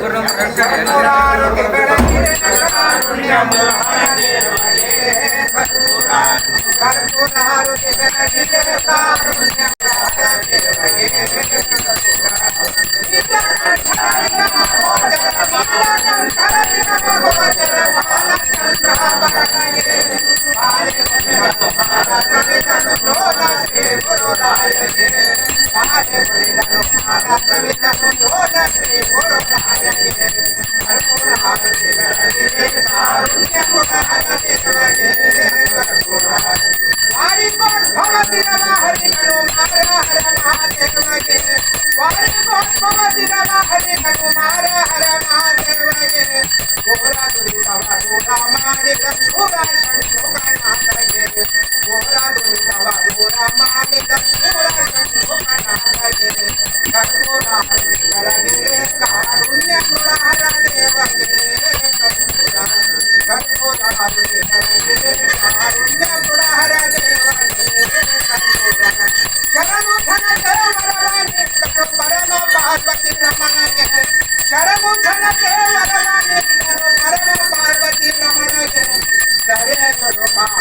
కర్పూరారు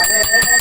เด้อ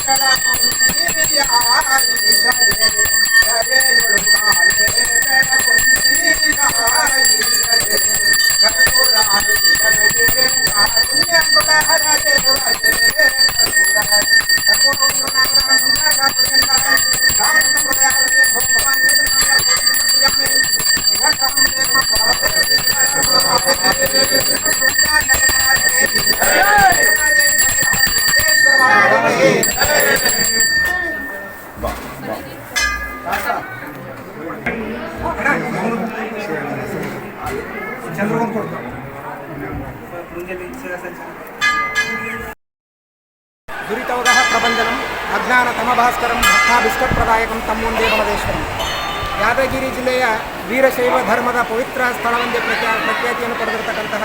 ವೀರಶೈವ ಧರ್ಮದ ಪವಿತ್ರ ಸ್ಥಳವೆಂದೇ ಪ್ರಖ್ಯಾ ಪ್ರಖ್ಯಾತಿಯನ್ನು ಪಡೆದಿರತಕ್ಕಂತಹ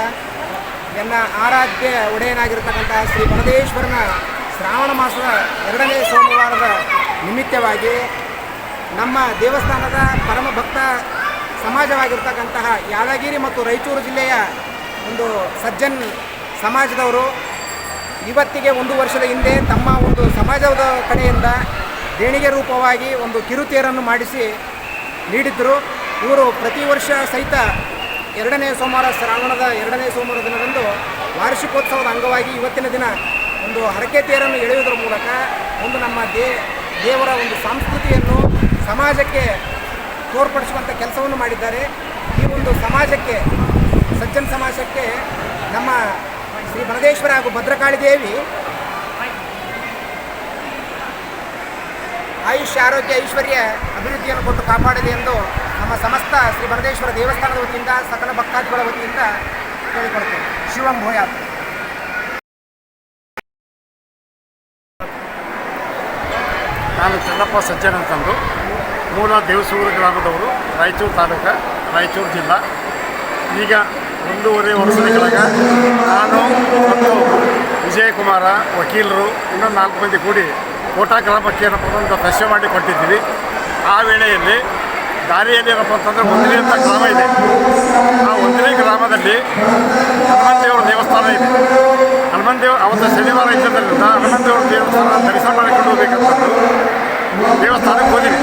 ಎಲ್ಲ ಆರಾಧ್ಯ ಒಡೆಯನಾಗಿರ್ತಕ್ಕಂತಹ ಶ್ರೀ ಬನದೇಶ್ವರನ ಶ್ರಾವಣ ಮಾಸದ ಎರಡನೇ ಸೋಮವಾರದ ನಿಮಿತ್ತವಾಗಿ ನಮ್ಮ ದೇವಸ್ಥಾನದ ಪರಮ ಭಕ್ತ ಸಮಾಜವಾಗಿರ್ತಕ್ಕಂತಹ ಯಾದಗಿರಿ ಮತ್ತು ರಾಯಚೂರು ಜಿಲ್ಲೆಯ ಒಂದು ಸಜ್ಜನ್ ಸಮಾಜದವರು ಇವತ್ತಿಗೆ ಒಂದು ವರ್ಷದ ಹಿಂದೆ ತಮ್ಮ ಒಂದು ಸಮಾಜದ ಕಡೆಯಿಂದ ದೇಣಿಗೆ ರೂಪವಾಗಿ ಒಂದು ಕಿರುತೇರನ್ನು ಮಾಡಿಸಿ ನೀಡಿದ್ದರು. ಇವರು ಪ್ರತಿ ವರ್ಷ ಸಹಿತ ಎರಡನೇ ಸೋಮವಾರ ಶ್ರಾವಣದ ಎರಡನೇ ಸೋಮವಾರ ದಿನದಂದು ವಾರ್ಷಿಕೋತ್ಸವದ ಅಂಗವಾಗಿ ಇವತ್ತಿನ ದಿನ ಒಂದು ಹರಕೆ ತೇರನ್ನು ಎಳೆಯುವುದರ ಮೂಲಕ ಒಂದು ನಮ್ಮ ದೇವರ ಒಂದು ಸಂಸ್ಕೃತಿಯನ್ನು ಸಮಾಜಕ್ಕೆ ತೋರ್ಪಡಿಸುವಂಥ ಕೆಲಸವನ್ನು ಮಾಡಿದ್ದಾರೆ. ಈ ಒಂದು ಸಮಾಜಕ್ಕೆ, ಸಜ್ಜನ ಸಮಾಜಕ್ಕೆ ನಮ್ಮ ಶ್ರೀ ಬನದೇಶ್ವರ ಹಾಗೂ ಭದ್ರಕಾಳಿ ದೇವಿ ಆಯುಷ್ಯ, ಆರೋಗ್ಯ, ಐಶ್ವರ್ಯ ಅಭಿವೃದ್ಧಿಯನ್ನು ಕೊಟ್ಟು ಕಾಪಾಡಲಿ ಎಂದು ನಮ್ಮ ಸಮಸ್ತ ಶ್ರೀ ಬನದೇಶ್ವರ ದೇವಸ್ಥಾನದ ವತಿಯಿಂದ, ಸಕಲ ಭಕ್ತಾದಿಗಳ ವತಿಯಿಂದ ಕೇಳಿಕೊಡ್ತೇವೆ ಶಿವಂ ಭೂಯಾತ್. ನಾನು ಚಂದಪ್ಪ ಸಜ್ಜನ್ ಅಂತಂದು. ಮೂಲ ದೇವಸೂರು ಗ್ರಾಮದವರು ರಾಯಚೂರು ತಾಲೂಕು, ರಾಯಚೂರು ಜಿಲ್ಲಾ. ಈಗ ಒಂದೂವರೆ ವರ್ಷದ ಕೆಳಗ ನಾನು ಮತ್ತು ವಿಜಯಕುಮಾರ ವಕೀಲರು ಇನ್ನೊಂದು ನಾಲ್ಕು ಮಂದಿ ಕೂಡಿ ಕೋಟಾ ಗ್ರಾಮಕ್ಕೆ ಏನಪ್ಪ ಒಂದು ದರ್ಶನ ಮಾಡಿ ಕೊಟ್ಟಿದ್ದೀವಿ. ಆ ವೇಳೆಯಲ್ಲಿ ದಾರಿಯಲ್ಲಿ ಏನಪ್ಪ ಅಂತಂದರೆ ಒಂದನೇ ಅಂತ ಗ್ರಾಮ ಇದೆ. ಆ ಒಂದನೇ ಗ್ರಾಮದಲ್ಲಿ ಹನುಮಂತೇವರ ದೇವಸ್ಥಾನ ಇದೆ. ಹನುಮಂತೇವ ಅವತ್ತು ಶನಿವಾರ ಇದ್ದದ್ರಿಂದ ಹನುಮಂತೇವರ ದೇವಸ್ಥಾನ ದರ್ಶನ ಮಾಡಿಕೊಂಡು ಹೋಗ್ಬೇಕಂತಂದು ದೇವಸ್ಥಾನಕ್ಕೆ ಹೋದಿವಿ.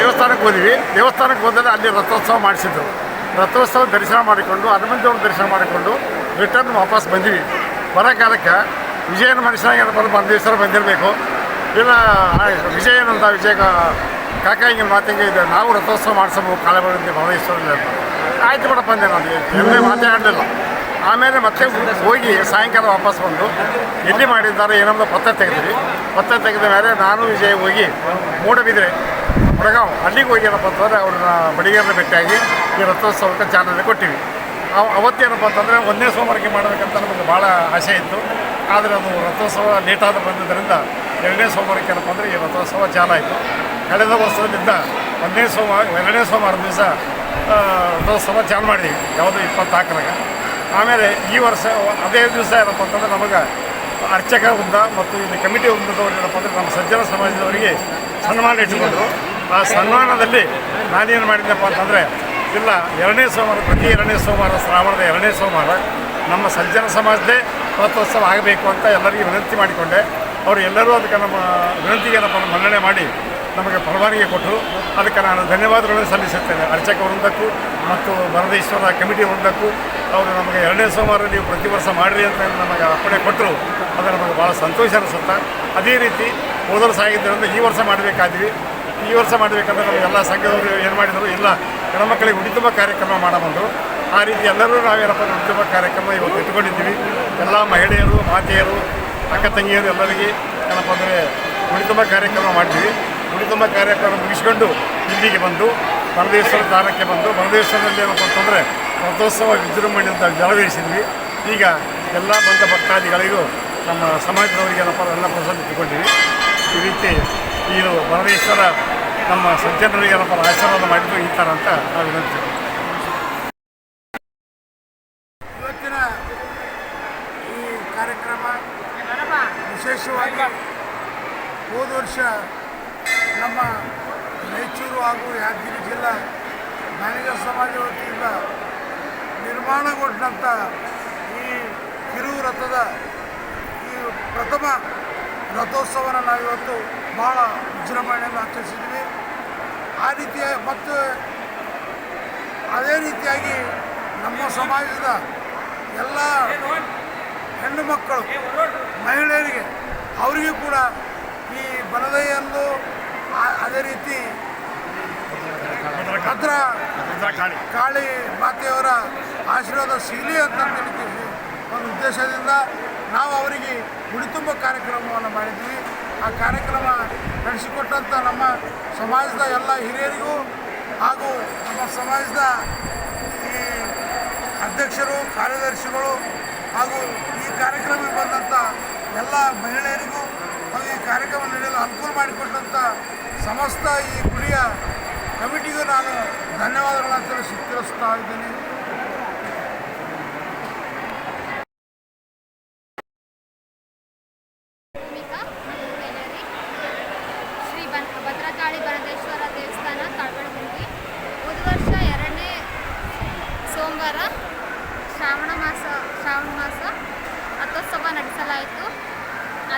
ದೇವಸ್ಥಾನಕ್ಕೆ ಹೋದಿವಿ. ದೇವಸ್ಥಾನಕ್ಕೆ ಹೋದರೆ ಅಲ್ಲಿ ರಥೋತ್ಸವ ಮಾಡಿಸಿದ್ರು. ರಥೋತ್ಸವ ದರ್ಶನ ಮಾಡಿಕೊಂಡು ಹನುಮಂತೇವ್ರ ದರ್ಶನ ಮಾಡಿಕೊಂಡು ರಿಟರ್ನ್ ವಾಪಸ್ ಬಂದಿವಿ. ಬರೋ ಕಾಲಕ್ಕೆ ವಿಜಯನ ಮನುಷ್ಯನಾಗ ಬಂದು ಅಂದ್ರೆ ಬಂದೇಶ್ವರ ಬಂದಿರಬೇಕು. ಇಲ್ಲ ವಿಜಯನ ವಿಜಯನಂತ ವಿಜಯ ಕಾಕ ಹಿಂಗಿನ ಮಾತಿಗೆ ಇದೆ. ನಾವು ರಥೋತ್ಸವ ಮಾಡಿಸಬೇಕು ಕಾಲಬಳಿಂದ ಭವನೇಶ್ವರಲ್ಲಿ ಆಯ್ತು ಕೂಡ ಬಂದೆ ನಾನು. ಎಲ್ಲೇ ಮಾತಾಡಲಿಲ್ಲ. ಆಮೇಲೆ ಮತ್ತೆ ಹೋಗಿ ಸಾಯಂಕಾಲ ವಾಪಸ್ ಬಂದು ಎಲ್ಲಿ ಮಾಡಿದ್ದಾರೆ ಏನಂದ್ರೆ ಪತ್ತೆ ತೆಗೆದ್ವಿ. ಪತ್ತೆ ತೆಗೆದ ಮೇಲೆ ನಾನು ವಿಜಯ ಹೋಗಿ ಮೂಡಬಿದ್ರೆ ಹುಡಗಾಂವ್ ಅಲ್ಲಿಗೆ ಹೋಗಿ ಏನಪ್ಪ ಅಂತಂದರೆ ಅವ್ರನ್ನ ಬಡಿಗೆರನ್ನ ಭೇಟಿಯಾಗಿ ಈ ರಥೋತ್ಸವಕ್ಕೆ ಚಾಲನೆ ಕೊಟ್ಟಿವಿ. ಅವತ್ತೇನಪ್ಪ ಅಂತಂದರೆ ಒಂದನೇ ಸೋಮವಾರಕ್ಕೆ ಮಾಡಬೇಕಂತ ನಮಗೆ ಭಾಳ ಆಸೆ ಇತ್ತು. ಆದರೆ ಅದು ರಥೋತ್ಸವ ಲೇಟಾದ ಬಂದಿದ್ದರಿಂದ ಎರಡನೇ ಸೋಮವಾರಕ್ಕೆ ಏನಪ್ಪ ಅಂದರೆ ಈ ರಥೋತ್ಸವ ಚಾಲಾಯಿತು ಕಳೆದ ವರ್ಷದಿಂದ ಒಂದನೇ ಸೋಮವಾರ ಎರಡನೇ ಸೋಮವಾರ ದಿವಸ ರಥೋತ್ಸವ ಚಾಲು ಮಾಡಿ ಯಾವುದು ಇಪ್ಪತ್ತ್ನಾಲ್ಕರಾಗ ಆಮೇಲೆ ಈ ವರ್ಷ ಅದೇ ದಿವಸ ಏನಪ್ಪ ಅಂತಂದ್ರೆ ನಮಗೆ ಅರ್ಚಕ ವೃಂದ ಮತ್ತು ಇಲ್ಲಿ ಕಮಿಟಿ ವೃಂದದವರು ಏನಪ್ಪ ಅಂದರೆ ನಮ್ಮ ಸಜ್ಜನ ಸಮಾಜದವರಿಗೆ ಸನ್ಮಾನ ಇಟ್ಟುಕೊಂಡರು. ಆ ಸನ್ಮಾನದಲ್ಲಿ ನಾನೇನು ಮಾಡಿದ್ದೆಪ್ಪ ಅಂತಂದರೆ ಇಲ್ಲ, ಎರಡನೇ ಸೋಮವಾರ, ಪ್ರತಿ ಎರಡನೇ ಸೋಮವಾರ, ಶ್ರಾವಣದ ಎರಡನೇ ಸೋಮವಾರ ನಮ್ಮ ಸಜ್ಜನ ಸಮಾಜದೇ ರಥೋತ್ಸವ ಆಗಬೇಕು ಅಂತ ಎಲ್ಲರಿಗೂ ವಿನಂತಿ ಮಾಡಿಕೊಂಡೆ. ಅವರು ಎಲ್ಲರೂ ಅದಕ್ಕೆ ನಮ್ಮ ವಿನಂತಿಗೆ ನಮ್ಮನ್ನು ಮನ್ನಣೆ ಮಾಡಿ ನಮಗೆ ಪರವಾನಗಿ ಕೊಟ್ಟರು. ಅದಕ್ಕೆ ನಾನು ಧನ್ಯವಾದಗಳನ್ನು ಸಲ್ಲಿಸುತ್ತೇನೆ. ಅರ್ಚಕ ವೃಂದಕ್ಕೂ ಮತ್ತು ಬರದೇಶ್ವರ ಕಮಿಟಿ ವೃಂದಕ್ಕೂ ಅವರು ನಮಗೆ ಎರಡನೇ ಸೋಮವಾರ ನೀವು ಪ್ರತಿ ವರ್ಷ ಮಾಡಿರಿ ಅಂತ ನಮಗೆ ಅಪ್ಪಣೆ ಕೊಟ್ಟರು. ಅದು ನಮಗೆ ಭಾಳ ಸಂತೋಷ ಅನಿಸುತ್ತೆ, ಅದೇ ರೀತಿ ಹೋದ ವರ್ಷ ಆಗಿದ್ದರಿಂದ ಈ ವರ್ಷ ಮಾಡಬೇಕಾದ್ವಿ. ಈ ವರ್ಷ ಮಾಡಬೇಕಂದ್ರೆ ನಾವು ಎಲ್ಲ ಸಂಘದವರು ಏನು ಮಾಡಿದರು, ಇಲ್ಲ ಹೆಣ್ಮಕ್ಳಿಗೆ ಉಡಿತುಂಬ ಕಾರ್ಯಕ್ರಮ ಮಾಡಬಹುದು ಆ ರೀತಿ ಎಲ್ಲರೂ ನಾವೇನಪ್ಪ ಉಡಿತುಂಬ ಕಾರ್ಯಕ್ರಮ ಇವತ್ತು ಇಟ್ಕೊಂಡಿದ್ದೀವಿ ಎಲ್ಲ ಮಹಿಳೆಯರು, ಮಾತೆಯರು, ಅಕ್ಕ ತಂಗಿಯರು ಎಲ್ಲರಿಗೆ ಏನಪ್ಪ ಅಂದರೆ ಉಡಿತುಂಬ ಕಾರ್ಯಕ್ರಮ ಮಾಡ್ತೀವಿ ಉಡಿತುಂಬ ಕಾರ್ಯಕ್ರಮ ಮುಗಿಸ್ಕೊಂಡು ಇಲ್ಲಿಗೆ ಬಂದು ಬರದೇಶ್ವರ ದಾನಕ್ಕೆ ಬಂದು ಬರದೇಶ್ವರದಲ್ಲಿ ಏನಪ್ಪ ಅಂತಂದರೆ ರಥೋತ್ಸವ ವಿಜೃಂಭಣೆಯಿಂದ ನೆರವೇರಿಸಿದ್ವಿ ಈಗ ಎಲ್ಲ ಬಂದ ಭಕ್ತಾದಿಗಳಿಗೂ ನಮ್ಮ ಸಮಾಜದವರಿಗೆ ಏನಪ್ಪ ಎಲ್ಲ ಪ್ರಸಾದ ಇಟ್ಟುಕೊಂಡಿವಿ ಈ ರೀತಿ ಈ ಬರದೇಶ್ವರ ನಮ್ಮ ಸಜ್ಜನರಿಗೆ ಏನಪ್ಪ ಆಶೀರ್ವಾದ ಮಾಡಿದ್ದು ಈ ಥರ ಅಂತ ನಾವು ವಿನಂತಿ ಇವತ್ತಿನ ಈ ಕಾರ್ಯಕ್ರಮ ವಿಶೇಷವಾಗಿ ಹೋದ ವರ್ಷ ನಮ್ಮ ರಾಯಚೂರು ಹಾಗೂ ಯಾದಗಿರಿ ಜಿಲ್ಲಾ ಮ್ಯಾನೇಜರ್ ಸಮಾಜ ವತಿಯಿಂದ ನಿರ್ಮಾಣಗೊಂಡಂಥ ಈ ಕಿರು ರಥದ ಈ ಪ್ರಥಮ ರಥೋತ್ಸವನ ನಾವಿವತ್ತು ಭಾಳ ವಿಜೃಂಭಣೆಯನ್ನು ಆಚರಿಸಿದ್ವಿ. ಆ ರೀತಿಯ ಮತ್ತು ಅದೇ ರೀತಿಯಾಗಿ ನಮ್ಮ ಸಮಾಜದ ಎಲ್ಲ ಹೆಣ್ಣು ಮಕ್ಕಳು ಮಹಿಳೆಯರಿಗೆ ಅವರಿಗೂ ಕೂಡ ಈ ಬಲದೈಯನ್ನು ಅದೇ ರೀತಿ ಭದ್ರ ಕಾಳಿ ಕಾಳಿ ಮಾತೆಯವರ ಆಶೀರ್ವಾದ ಸಿಗಲಿ ಅಂತ ತಿಳಿತೀವಿ ಒಂದು ಉದ್ದೇಶದಿಂದ ನಾವು ಅವರಿಗೆ ಉಳಿತುಂಬ ಕಾರ್ಯಕ್ರಮವನ್ನು ಮಾಡಿದ್ವಿ. ಆ ಕಾರ್ಯಕ್ರಮ ನಡೆಸಿಕೊಟ್ಟಂಥ ನಮ್ಮ ಸಮಾಜದ ಎಲ್ಲ ಹಿರಿಯರಿಗೂ ಹಾಗೂ ನಮ್ಮ ಸಮಾಜದ ಈ ಅಧ್ಯಕ್ಷರು, ಕಾರ್ಯದರ್ಶಿಗಳು ಹಾಗೂ ಈ ಕಾರ್ಯಕ್ರಮಕ್ಕೆ ಬಂದಂಥ ಎಲ್ಲ ಮಹಿಳೆಯರಿಗೂ ಹಾಗೂ ಈ ಕಾರ್ಯಕ್ರಮ ನಡೆಯಲು ಅನುಕೂಲ ಮಾಡಿಕೊಟ್ಟಂಥ ಸಮಸ್ತ ಈ ಗುಡಿಯ ಕಮಿಟಿಗೂ ನಾನು ಧನ್ಯವಾದಗಳನ್ನು ತಿಳಿಸಿ ತಿಳಿಸ್ತಾ ಇದ್ದೀನಿ.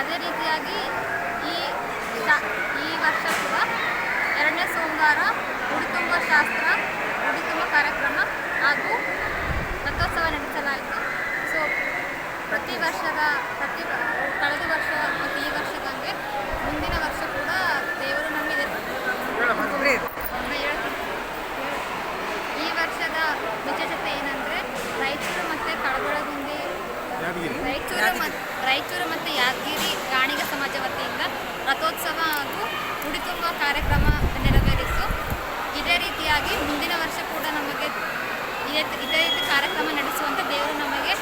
ಅದೇ ರೀತಿಯಾಗಿ ಈ ಈ ವರ್ಷ ಕೂಡ ಎರಡನೇ ಸೋಮವಾರ ಉಡುತುಂಬ ಶಾಸ್ತ್ರ, ಉಡುತುಂಬ ಕಾರ್ಯಕ್ರಮ ಹಾಗೂ ರಥೋತ್ಸವ ನಡೆಸಲಾಯಿತು. ಸೊ ಪ್ರತಿ ವರ್ಷದ, ಪ್ರತಿ ಕಳೆದ ವರ್ಷ ಮತ್ತು ಈ ವರ್ಷ ರಾಯಚೂರು ಮತ್ತು ರಾಯಚೂರು ಮತ್ತು ಯಾದಗಿರಿ ಗಾಣಿಗ ಸಮಾಜ ವತಿಯಿಂದ ರಥೋತ್ಸವ ಹಾಗೂ ಉಡಿ ತುಂಬುವ ಕಾರ್ಯಕ್ರಮ ನೆರವೇರಿಸು. ಇದೇ ರೀತಿಯಾಗಿ ಮುಂದಿನ ವರ್ಷ ಕೂಡ ನಮಗೆ ಇದೇ ಇದೇ ರೀತಿ ಕಾರ್ಯಕ್ರಮ ನಡೆಸುವಂತೆ ದೇವರು ನಮಗೆ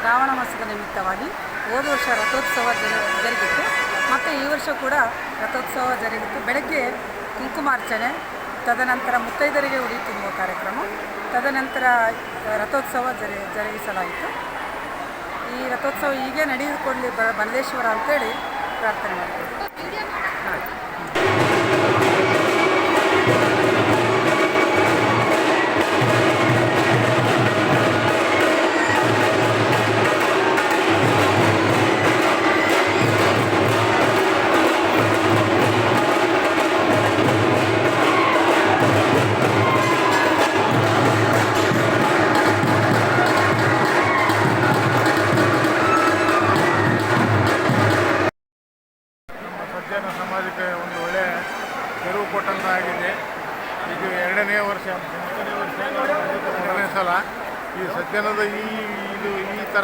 ಶ್ರಾವಣ ಮಾಸದ ನಿಮಿತ್ತವಾಗಿ ಹೋದ ವರ್ಷ ರಥೋತ್ಸವ ಜರು ಜರುಗಿತ್ತು ಮತ್ತು ಈ ವರ್ಷ ಕೂಡ ರಥೋತ್ಸವ ಜರುಗಿತ್ತು. ಬೆಳಗ್ಗೆ ಕುಂಕುಮಾರ್ಚನೆ ತದನಂತರ ಮುತ್ತೈದರಿಗೆ ಉಡಿ ತುಂಬುವ ಕಾರ್ಯಕ್ರಮ, ತದನಂತರ ರಥೋತ್ಸವ ಜರಿ, ಜರುಗಿಸಲಾಯಿತು. ಈ ರಥೋತ್ಸವ ಹೀಗೆ ನಡೆದುಕೊಳ್ಳಿ ಬ ಬಲದೇಶ್ವರ ಅಂತೇಳಿ ಪ್ರಾರ್ಥನೆ ಮಾಡ್ತೀವಿ.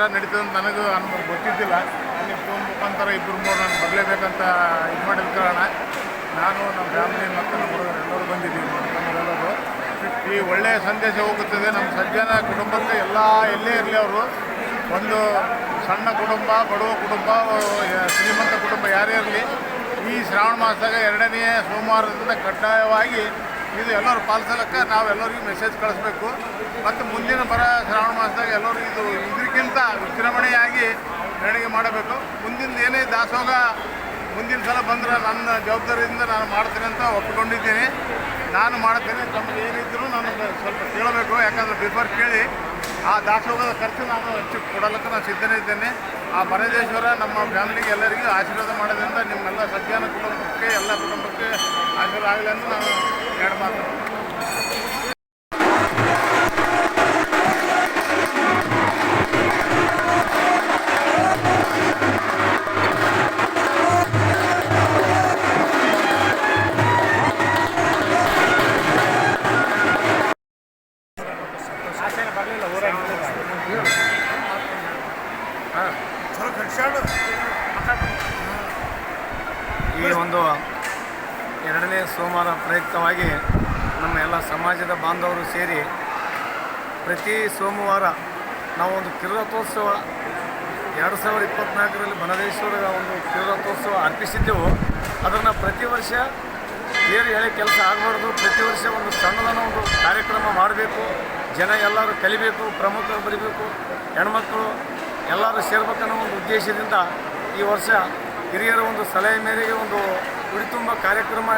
ಥರ ನಡೀತದೆ ಅಂತ ನನಗೂ ಅನುಭವ ಗೊತ್ತಿದ್ದಿಲ್ಲ. ಅಲ್ಲಿ ಫೋನ್ ಮುಖಾಂತರ ಇಬ್ಬರು ಮೂರು ನಾನು ಬರಲೇಬೇಕಂತ ಇದು ಮಾಡಿದ ಕಾರಣ ನಾನು ನಮ್ಮ ಫ್ಯಾಮಿಲಿ ಮತ್ತು ನಮ್ಮ ಹುಡುಗರು ಎಲ್ಲರೂ ಬಂದಿದ್ದೀವಿ ಈ ಒಳ್ಳೆಯ ಸಂದೇಶ ಹೋಗುತ್ತದೆ. ನಮ್ಮ ಸಜ್ಜನ ಕುಟುಂಬಕ್ಕೆ ಎಲ್ಲ, ಎಲ್ಲೇ ಇರಲಿ ಅವರು. ಒಂದು ಸಣ್ಣ ಕುಟುಂಬ, ಬಡವ ಕುಟುಂಬ ಶ್ರೀಮಂತ ಕುಟುಂಬ ಯಾರೇ ಇರಲಿ, ಈ ಶ್ರಾವಣ ಮಾಸದಾಗ ಎರಡನೇ ಸೋಮವಾರದಿಂದ ಕಡ್ಡಾಯವಾಗಿ ಇದು ಎಲ್ಲರೂ ಪಾಲಿಸಲಕ್ಕ ನಾವೆಲ್ಲರಿಗೂ ಮೆಸೇಜ್ ಕಳಿಸ್ಬೇಕು. ಮತ್ತು ಮುಂದಿನ ಬರ ಶ್ರಾವಣ ಮಾಸದಾಗ ಎಲ್ಲರೂ ಇದು ಇದಕ್ಕಿಂತ ವಿಜೃಂಭಣೆಯಾಗಿ ಮೆರವಣಿಗೆ ಮಾಡಬೇಕು. ಮುಂದಿನ ಏನೇ ದಾಸೋಗ ಮುಂದಿನ ಸಲ ಬಂದ್ರೆ ನನ್ನ ಜವಾಬ್ದಾರಿಯಿಂದ ನಾನು ಮಾಡ್ತೀನಿ ಅಂತ ಒಪ್ಪಿಕೊಂಡಿದ್ದೀನಿ. ನಾನು ಮಾಡ್ತೇನೆ. ತಮಗೆ ಏನಿದ್ರು ನಾನು ಸ್ವಲ್ಪ ಕೇಳಬೇಕು. ಯಾಕಂದ್ರೆ ಬಿಫೋರ್ ಕೇಳಿ ಆ ದಾಸೋಗದ ಖರ್ಚು ನಾನು ಹೆಚ್ಚು ಕೊಡಲಿಕ್ಕೆ ನಾನು ಸಿದ್ಧನೇ ಇದ್ದೇನೆ. ಆ ಬನದೇಶ್ವರ ನಮ್ಮ ಫ್ಯಾಮಿಲಿಗೆ ಎಲ್ಲರಿಗೂ ಆಶೀರ್ವಾದ ಮಾಡೋದ್ರಿಂದ ನಿಮ್ಮೆಲ್ಲ ಸಜ್ಜನ ಕುಟುಂಬಕ್ಕೆ, ಎಲ್ಲ ಕುಟುಂಬಕ್ಕೆ ಆಶೀರ್ವಾದ ಆಗಲಿ ಅಂತ ನಾನು ಎರಡು ಎರಡನೇ ಸೋಮವಾರ ಪ್ರಯುಕ್ತವಾಗಿ ನಮ್ಮ ಎಲ್ಲ ಸಮಾಜದ ಬಾಂಧವರು ಸೇರಿ ಪ್ರತಿ ಸೋಮವಾರ ನಾವು ಒಂದು ಕಿರುರಥೋತ್ಸವ ಎರಡು ಸಾವಿರದ ಇಪ್ಪತ್ತ್ನಾಲ್ಕರಲ್ಲಿ ಬನದೇಶ್ವರ ಒಂದು ಕಿರುರಥೋತ್ಸವ ಅರ್ಪಿಸಿದ್ದೆವು. ಅದನ್ನು ಪ್ರತಿ ವರ್ಷ ಏನು ಹೇಳಿ ಕೆಲಸ ಆಗಬಾರ್ದು. ಪ್ರತಿ ವರ್ಷ ಒಂದು ಸಣ್ಣದನ್ನ ಒಂದು ಕಾರ್ಯಕ್ರಮ ಮಾಡಬೇಕು. ಜನ ಎಲ್ಲರೂ ಕಲಿಬೇಕು, ಪ್ರಮುಖರು ಬರಿಬೇಕು, ಹೆಣ್ಮಕ್ಳು ಎಲ್ಲರೂ ಸೇರ್ಬೇಕನ್ನೋ ಒಂದು ಉದ್ದೇಶದಿಂದ ಈ ವರ್ಷ ಹಿರಿಯರ ಒಂದು ಸಲಹೆ ಮೇರೆಗೆ ಒಂದು ಉಡಿತುಂಬ ಕಾರ್ಯಕ್ರಮ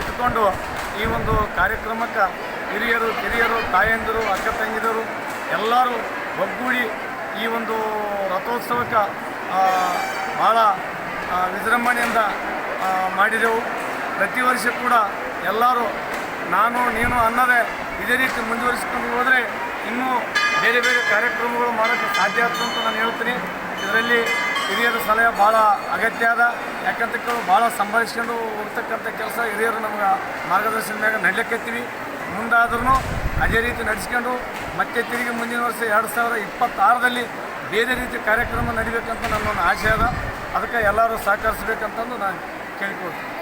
ಇಟ್ಟುಕೊಂಡು ಈ ಒಂದು ಕಾರ್ಯಕ್ರಮಕ್ಕೆ ಹಿರಿಯರು, ಕಿರಿಯರು, ತಾಯಂದಿರು, ಅಕ್ಕ ತಂಗಿದರು ಎಲ್ಲರೂ ಒಗ್ಗೂಡಿ ಈ ಒಂದು ರಥೋತ್ಸವಕ್ಕೆ ಭಾಳ ವಿಜೃಂಭಣೆಯಿಂದ ಮಾಡಿದೆವು. ಪ್ರತಿ ವರ್ಷ ಕೂಡ ಎಲ್ಲರೂ ನಾನು, ನೀನು ಅನ್ನದೇ ಇದೇ ರೀತಿ ಮುಂದುವರಿಸಿಕೊಂಡು ಹೋದರೆ ಇನ್ನೂ ಬೇರೆ ಬೇರೆ ಕಾರ್ಯಕ್ರಮಗಳು ಮಾಡೋಕ್ಕೆ ಸಾಧ್ಯ ಆಗ್ತದೆ ಅಂತ ನಾನು ಹೇಳ್ತೀನಿ. ಇದರಲ್ಲಿ ಹಿರಿಯರ ಸಲಹೆ ಭಾಳ ಅಗತ್ಯ ಅದ ಯಾಕಂತ ಭಾಳ ಸಂಭಾಳಿಸ್ಕೊಂಡು ಹೋಗ್ತಕ್ಕಂಥ ಕೆಲಸ ಹಿರಿಯರು ನಮ್ಗೆ ಮಾರ್ಗದರ್ಶನ ಮ್ಯಾಗ ಮುಂದಾದ್ರೂ ಅದೇ ರೀತಿ ನಡೆಸ್ಕೊಂಡು ಮತ್ತೆ ತಿರುಗಿ ಮುಂದಿನ ವರ್ಷ ಎರಡು ಸಾವಿರ ಇಪ್ಪತ್ತಾರರಲ್ಲಿ ಬೇರೆ ರೀತಿ ಕಾರ್ಯಕ್ರಮ ನಡಿಬೇಕಂತ ನನ್ನ ಒಂದು ಆಶೆ ಅದ. ಅದಕ್ಕೆ ಎಲ್ಲರೂ ಸಹಕರಿಸ್ಬೇಕಂತಂದು ನಾನು ಕೇಳಿಕೊಳ್ತೀನಿ.